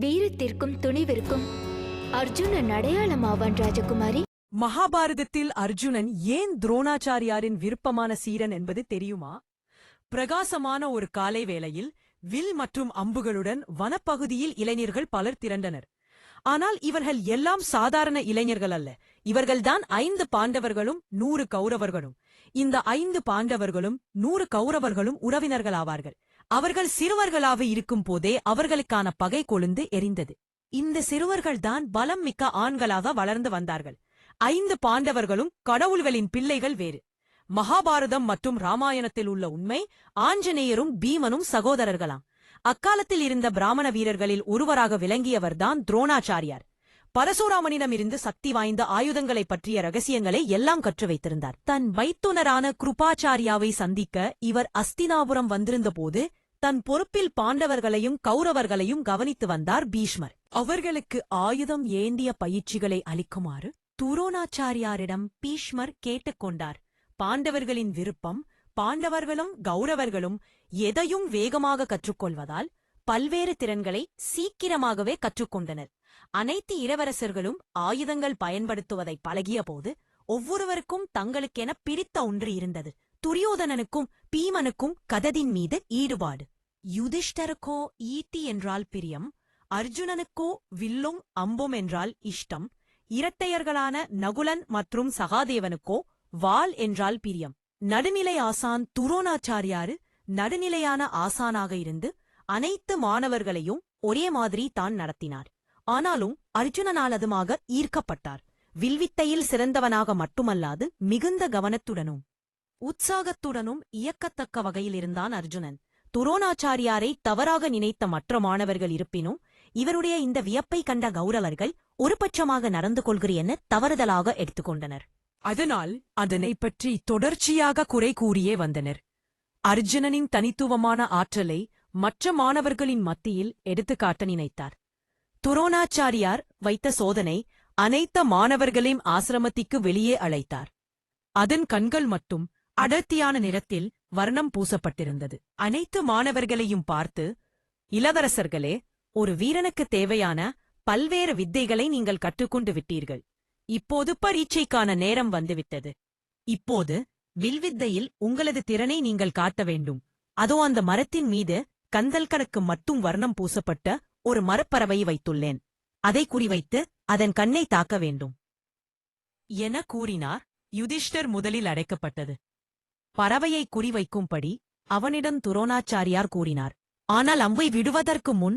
வீரத்திற்கும் துணிவிற்கும் அர்ஜுனன் அடையாளமாவான் ராஜகுமாரி. மகாபாரதத்தில் அர்ஜுனன் ஏன் துரோணாச்சாரியாரின் விருப்பமான சீரன் என்பது தெரியுமா? பிரகாசமான ஒரு காலை வேளையில் வில் மற்றும் அம்புகளுடன் வனப்பகுதியில் இளைஞர்கள் பலர் திரண்டனர். ஆனால் இவர்கள் எல்லாம் சாதாரண இளைஞர்கள் அல்ல. இவர்கள்தான் ஐந்து பாண்டவர்களும் நூறு கௌரவர்களும். இந்த ஐந்து பாண்டவர்களும் நூறு கௌரவர்களும் உறவினர்களாவார்கள். அவர்கள் சிறுவர்களாக இருக்கும் போதே அவர்களுக்கான பகை கொழுந்து எரிந்தது. இந்த சிறுவர்கள்தான் பலம் மிக்க ஆண்களாக வளர்ந்து வந்தார்கள். ஐந்து பாண்டவர்களும் கடவுள்களின் பிள்ளைகள் வேறு. மகாபாரதம் மற்றும் ராமாயணத்தில் உள்ள உண்மை ஆஞ்சநேயரும் பீமனும் சகோதரர்களாம். அக்காலத்தில் இருந்த பிராமண வீரர்களில் ஒருவராக விளங்கியவர்தான் துரோணாச்சாரியார். பரசுராமனிடமிருந்து சக்தி வாய்ந்த ஆயுதங்களைப் பற்றிய ரகசியங்களை எல்லாம் கற்று வைத்திருந்தார். தன் வைத்துனரான கிருபாச்சாரியாவை சந்திக்க இவர் அஸ்தினாபுரம் வந்திருந்தபோது தன் பொறுப்பில் பாண்டவர்களையும் கௌரவர்களையும் கவனித்து வந்தார் பீஷ்மர். அவர்களுக்கு ஆயுதம் ஏந்திய பயிற்சிகளை அளிக்குமாறு துரோணாச்சாரியாரிடம் பீஷ்மர் கேட்டுக்கொண்டார் பாண்டவர்களின் விருப்பம் பாண்டவர்களும் கௌரவர்களும் எதையும் வேகமாக கற்றுக்கொள்வதால் பல்வேறு திறன்களை சீக்கிரமாகவே கற்றுக்கொண்டனர். அனைத்து இளவரசர்களும் ஆயுதங்கள் பயன்படுத்துவதை பழகியபோது ஒவ்வொருவருக்கும் தங்களுக்கென பிடித்த ஒன்று இருந்தது. துரியோதனனுக்கும் பீமனுக்கும் கததின் மீது ஈடுபாடு. யுதிஷ்டருக்கோ ஈட்டி என்றால் பிரியம் அர்ஜுனனுக்கோ வில்லும் அம்பும் என்றால் இஷ்டம் இரட்டையர்களான நகுலன் மற்றும் சகாதேவனுக்கோ வால் என்றால் பிரியம். நடுநிலை ஆசான் துரோணாச்சாரியாரு நடுநிலையான ஆசானாக இருந்து அனைத்து மாணவர்களையும் ஒரே மாதிரி தான் நடத்தினார். ஆனாலும் அர்ஜுனனாலதுமாக ஈர்க்கப்பட்டார். வில்வித்தையில் சிறந்தவனாக மட்டுமல்லாது மிகுந்த கவனத்துடனும் உற்சாகத்துடனும் இயக்கத்தக்க வகையில் இருந்தான் அர்ஜுனன். துரோணாச்சாரியாரை தவறாக நினைத்த மற்ற மாணவர்கள் இருப்பினும் இவருடைய இந்த வியப்பை கண்ட கௌரவர்கள் ஒருபட்சமாக நடந்து கொள்கிறேன் தவறுதலாக எடுத்துக்கொண்டனர். அதனால் அதனை பற்றி தொடர்ச்சியாக குறை கூறியே வந்தனர். அர்ஜுனனின் தனித்துவமான ஆற்றலை மற்ற மாணவர்களின் மத்தியில் எடுத்துக்காட்ட நினைத்தார். துரோணாச்சாரியார் வைத்த சோதனை அனைத்த மாணவர்களையும் ஆசிரமத்திற்கு வெளியே அழைத்தார். அதன் கண்கள் மட்டும் அடர்த்தியான நிறத்தில் வர்ணம் பூசப்பட்டிருந்தது. அனைத்து மாணவர்களையும் பார்த்து இளவரசர்களே ஒரு வீரனுக்கு தேவையான பல்வேறு வித்தைகளை நீங்கள் கற்றுக்கொண்டு விட்டீர்கள். இப்போது பரீட்சைக்கான நேரம் வந்துவிட்டது. இப்போது வில்வித்தையில் உங்களது திறனை நீங்கள் காட்ட வேண்டும். அதோ அந்த மரத்தின் மீது கந்தல் கணக்கு மட்டும் வர்ணம் பூசப்பட்ட ஒரு மரப்பறவை வைத்துள்ளேன். அதை குறிவைத்து அதன் கண்ணை தாக்க வேண்டும். என கூறினார் யுதிஷ்டர் முதலில் அடைக்கப்பட்டது. பறவையை குறிவைக்கும்படி அவனிடம் துரோணாச்சாரியார் கூறினார். ஆனால் அம்பை விடுவதற்கு முன்